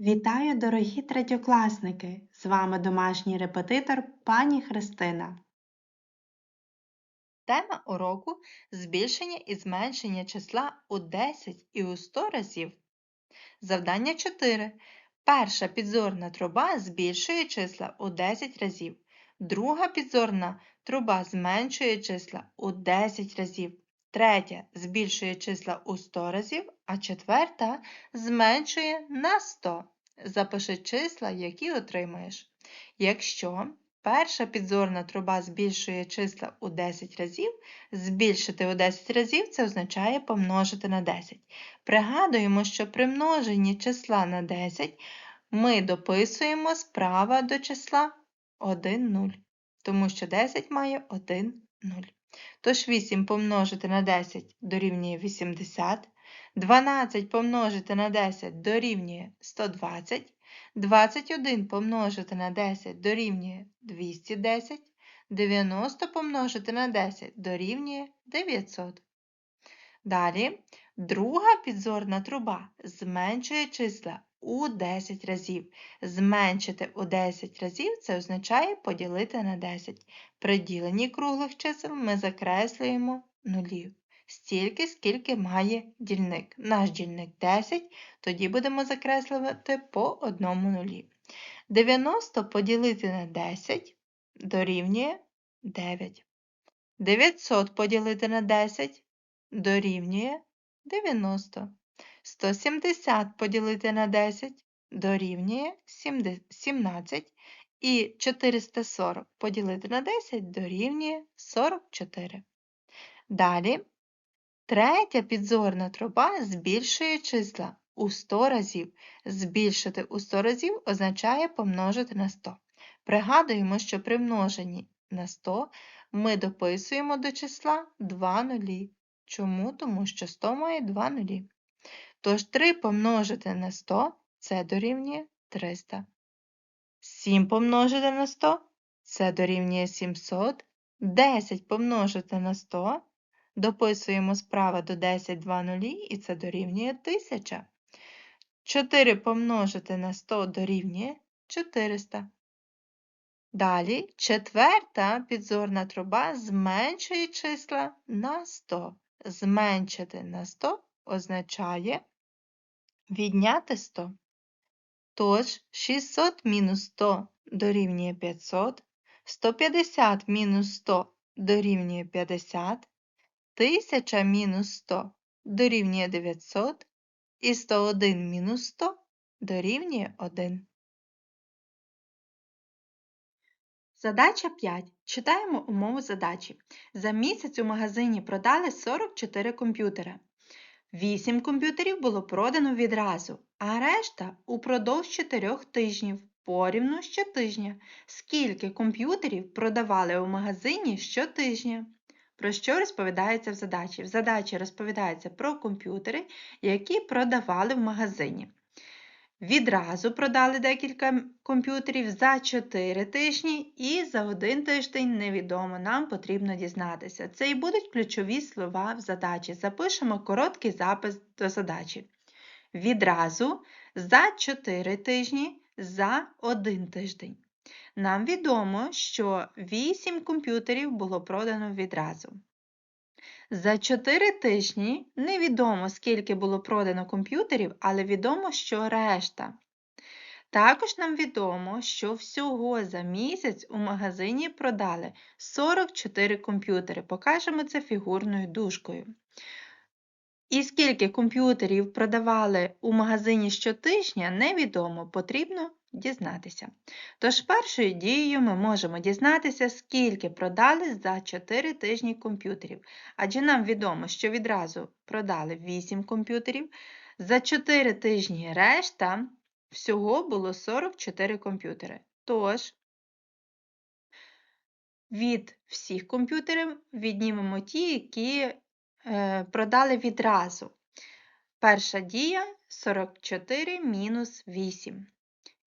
Вітаю, дорогі третьокласники! З вами домашній репетитор пані Христина. Тема уроку збільшення і зменшення числа у 10 і у 100 разів. Завдання 4. Перша підзорна труба збільшує числа у 10 разів. Друга підзорна труба зменшує числа у 10 разів. Третя збільшує числа у 100 разів, а четверта зменшує на 100. Запиши числа, які отримаєш. Якщо перша підзорна труба збільшує числа у 10 разів, збільшити у 10 разів це означає помножити на 10. Пригадуємо, що при множенні числа на 10 ми дописуємо справа до числа 1 0, тому що 10 має 1 0. Тож 8 помножити на 10 дорівнює 80, 12 помножити на 10 дорівнює 120, 21 помножити на 10 дорівнює 210, 90 помножити на 10 дорівнює 900. Далі друга підзорна труба зменшує числа у 10 разів. Зменшити у 10 разів це означає поділити на 10. При діленні круглих чисел ми закреслюємо нулів. Стільки, скільки має дільник. Наш дільник 10, тоді будемо закреслювати по одному нулі. 90 поділити на 10 дорівнює 9. 900 поділити на 10 дорівнює 90. 170 поділити на 10 дорівнює 17. І 440 поділити на 10 дорівнює 44. Далі третя підзорна труба збільшує числа у 100 разів. Збільшити у 100 разів означає помножити на 100. Пригадуємо, що при множенні на 100 ми дописуємо до числа 2 нулі. Чому? Тому що 100 має 2 нулі. Тож 3 помножити на 100 це дорівнює 300. 7 помножити на 100 це дорівнює 700. 10 помножити на 100 дописуємо справа до 10 2 нулі і це дорівнює 1000. 4 помножити на 100 дорівнює 400. Далі четверта підзорна труба зменшує числа на 100. Зменшити на 100 означає відняти 100. Тож 600 мінус 100 дорівнює 500, 150 мінус 100 дорівнює 50, 1000 мінус 100 дорівнює 900 і 101 мінус 100 дорівнює 1. Задача 5. Читаємо умову задачі. За місяць у магазині продали 44 комп'ютери. 8 комп'ютерів було продано відразу, а решта упродовж 4 тижнів, порівну щотижня. Скільки комп'ютерів продавали у магазині щотижня? Про що розповідається в задачі? В задачі розповідається про комп'ютери, які продавали в магазині. Відразу продали декілька комп'ютерів за 4 тижні і за один тиждень невідомо, нам потрібно дізнатися. Це і будуть ключові слова в задачі. Запишемо короткий запис до задачі. Відразу за 4 тижні за один тиждень. Нам відомо, що 8 комп'ютерів було продано відразу. За 4 тижні невідомо, скільки було продано комп'ютерів, але відомо, що решта. Також нам відомо, що всього за місяць у магазині продали 44 комп'ютери. Покажемо це фігурною дужкою. І скільки комп'ютерів продавали у магазині щотижня, невідомо, потрібно дізнатися. Тож першою дією ми можемо дізнатися, скільки продали за 4 тижні комп'ютерів. Адже нам відомо, що відразу продали 8 комп'ютерів. За 4 тижні решта всього було 44 комп'ютери. Тож, від всіх комп'ютерів віднімемо ті, які е, продали відразу. Перша дія 44 мінус 8.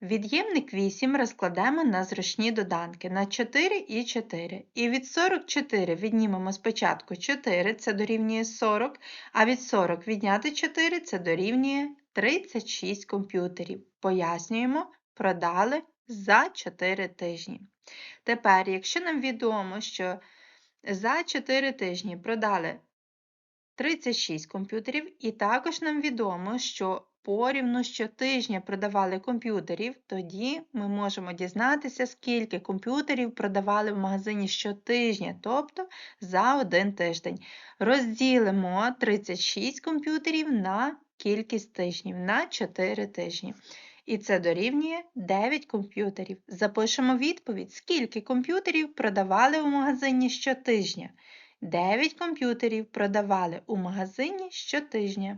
Від'ємник 8 розкладемо на зручні доданки на 4 і 4. І від 44 віднімемо спочатку 4, це дорівнює 40, а від 40 відняти 4 це дорівнює 36 комп'ютерів. Пояснюємо, продали за 4 тижні. Тепер, якщо нам відомо, що за 4 тижні продали 36 комп'ютерів, і також нам відомо, що порівну щотижня продавали комп'ютерів, тоді ми можемо дізнатися, скільки комп'ютерів продавали в магазині щотижня, тобто за один тиждень. Розділимо 36 комп'ютерів на кількість тижнів, на 4 тижні. І це дорівнює 9 комп'ютерів. Запишемо відповідь, скільки комп'ютерів продавали у магазині щотижня. 9 комп'ютерів продавали у магазині щотижня.